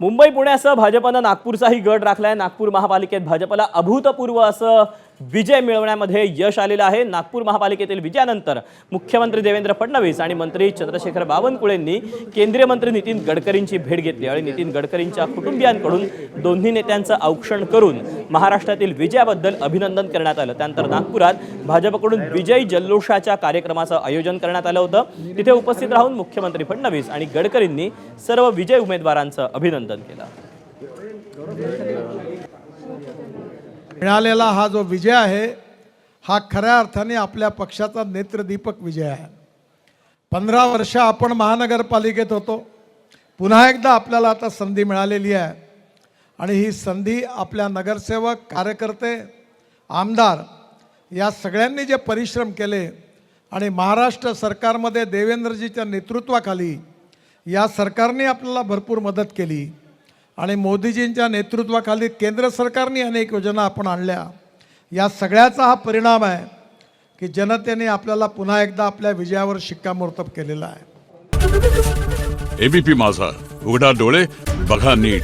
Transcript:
मुंबई पुण्यासह भाजपनं नागपूरचाही गड आहे नागपूर महापालिकेत भाजपला अभूतपूर्व असं विजय मिळवण्यामध्ये यश आलेलं आहे. नागपूर महापालिकेतील विजयानंतर मुख्यमंत्री देवेंद्र फडणवीस आणि मंत्री चंद्रशेखर बावनकुळेंनी केंद्रीय मंत्री नितीन गडकरींची भेट घेतली आणि नितीन गडकरींच्या कुटुंबियांकडून दोन्ही नेत्यांचं औक्षण करून महाराष्ट्रातील विजयाबद्दल अभिनंदन करण्यात आलं. त्यानंतर नागपुरात भाजपकडून विजय जल्लोषाच्या कार्यक्रमाचं आयोजन करण्यात आलं होतं. तिथे उपस्थित राहून मुख्यमंत्री फडणवीस आणि गडकरींनी सर्व विजय उमेदवारांचं अभिनंदन केलं. मिळालेला हा जो विजय आहे हा खऱ्या अर्थाने आपल्या पक्षाचा नेत्रदीपक विजय आहे. पंधरा वर्ष आपण महानगरपालिकेत होतो. पुन्हा एकदा आपल्याला आता संधी मिळालेली आहे. आणि ही संधी आपल्या नगरसेवक कार्यकर्ते आमदार या सगळ्यांनी जे परिश्रम केले आणि महाराष्ट्र सरकारमध्ये देवेंद्रजीच्या नेतृत्वाखाली या सरकारने आपल्याला भरपूर मदत केली. आणि मोदीजींच्या नेतृत्वाखाली केंद्र सरकारने अनेक योजना आपण आणल्या. या सगळ्याचा हा परिणाम आहे की जनतेने आपल्याला पुन्हा एकदा आपल्या विजयावर शिक्कामोर्तब केलेला आहे. एबीपी माझा. उघडा डोळे बघा नीट.